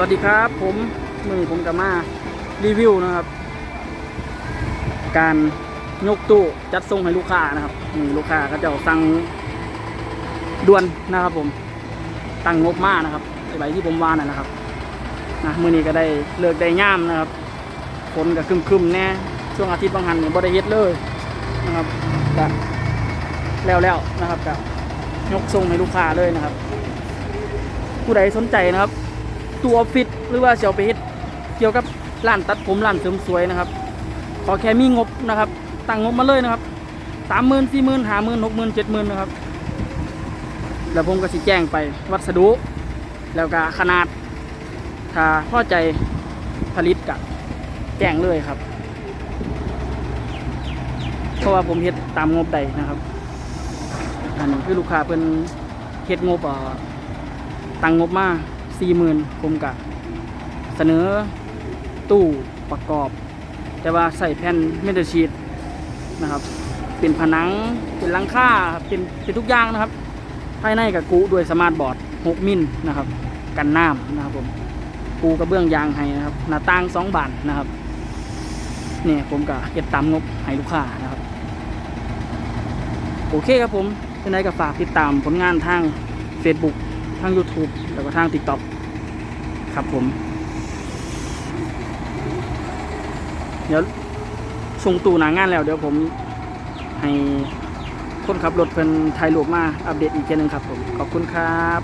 วัสดีครับ ผมมือผมกับมารีวิวนะครับ การยกตู้จัดส่งให้ลูกค้านะครับนี่ลูกค้าก็จะสั่งด่วนนะครับ ผมตั้งงบมากนะครับไอใบที่ผมวานนนะครับนะมือนี้ก็ได้เลิกได้ย่ามนะครับฝนก็ครึมๆแน่ช่วงอาทิตย์บางหันเนี่ยบ่ได้เฮ็ดเลยนะครับก็แล้วแล้วนะครับก็ยกส่งให้ลูกค้าเลยนะครับ ผู้ใดสนใจนะครับ ตัวออฟฟิศหรือว่าเสียวไปเฮ็ดเกี่ยวกับร้านตัดผมร้านเสริมสวยนะครับ ขอแค่มีงบนะครับ ตั้งงบมาเลยนะครับสามหมื่นสี่หมื่นห้าหมื่นหกหมื่นเจ็ดหมื่นนะครับ แล้วผมก็สิแจ้งไปวัสดุ แล้วก็ขนาด ถ้าพอใจผลิตกับแจ้งเลยครับ เพราะว่าผมเฮ็ดตามงบใดนะครับ อันนี้คือลูกค้าเป็นเฮ็ดงบตั้งงบมา สี่หมื่นผมกะเสนอตู้ประกอบ แต่ว่าใส่แผ่นเมทัลชีตนะครับเป็นผนังเป็นหลังคาเป็นเป็นทุกอย่างนะครับ ภายในกับกูด้วยสมาร์ทบอร์ด6มิลนะครับ กันน้ำนะครับผมปูกระเบื้องยางให้นะครับ หน้าต่างสองบานนะครับเนี่ยผมก็เก็บตามงบให้ลูกค้านะครับ โอเคครับผมเป็นไรก็ฝากติดตามผลงานทาง Facebook ทาง YouTube แล้วก็ทาง TikTok ครับผม เดี๋ยวส่งตู่หนางานแล้วเดี๋ยวผมให้คนขับรถเพิ่นถ่ายรูปมาอัปเดตอีกทีนึงครับผม ขอบคุณครับ